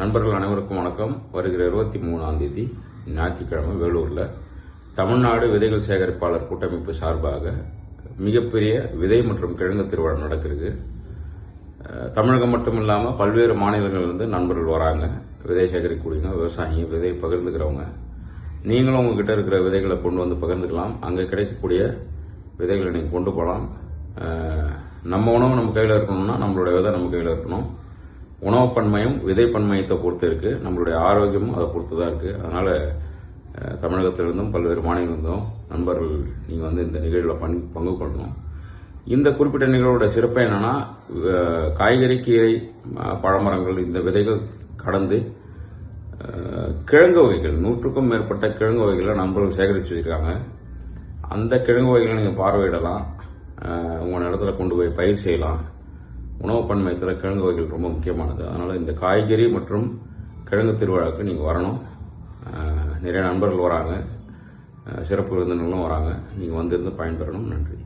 நண்பர்கள் அனைவருக்கும் வணக்கம். வருகிற இருபத்தி மூணாம் தேதி ஞாயிற்றுக்கிழமை வேலூரில். தமிழ்நாடு விதைகள் சேகரிப்பாளர் கூட்டமைப்பு சார்பாக மிகப்பெரிய விதை மற்றும் கிழங்கு திருவிழா நடக்கிறது. தமிழகம் மட்டும் இல்லாமல் பல்வேறு மாநிலங்கள்லேருந்து நண்பர்கள் வராங்க. விதை சேகரிக்கக்கூடியவங்க விவசாயிங்க விதை பகிர்ந்துக்கிறவங்க. நீங்களும் உங்ககிட்ட இருக்கிற விதைகளை கொண்டு வந்து பகிர்ந்துக்கலாம். அங்கே கிடைக்கக்கூடிய விதைகளை நீங்கள் கொண்டு போகலாம். நம்ம உணவு நம்ம கையில் இருக்கணும்னா நம்மளுடைய விதை நம்ம கையில் இருக்கணும். உணவு பன்மையும் விதை பன்மையத்தை பொறுத்து இருக்குது நம்மளுடைய ஆரோக்கியமும் அதை பொறுத்து தான் இருக்குது அதனால் தமிழகத்திலிருந்தும் பல்வேறு மாநிலங்களிருந்தும் நண்பர்கள் நீங்கள் வந்து இந்த நிகழ்வில் பங் பங்கு கொள்ளணும். இந்த குறிப்பிட்ட நிகழ்வோட சிறப்பு என்னென்னா காய்கறி கீரை பழமரங்கள் இந்த விதைகள் கடந்து கிழங்கு வகைகள் நூற்றுக்கும் மேற்பட்ட கிழங்கு வகைகளை நண்பர்கள் சேகரித்து வச்சுருக்காங்க. அந்த கிழங்கு வகைகளை நீங்கள் பார்வையிடலாம். உங்கள் நிலத்துல கொண்டு போய் பயிர் செய்யலாம். உணவு பன்மையத்தில் கிழங்கு வகைகள் ரொம்ப முக்கியமானது. அதனால் இந்த காய்கறி மற்றும் கிழங்கு திருவிழாவுக்கு நீங்கள் வரணும். நிறைய நண்பர்கள் வராங்க. சிறப்பு விருந்தினர்களும் வராங்க. நீங்கள் வந்திருந்து பயன்பெறணும். நன்றி.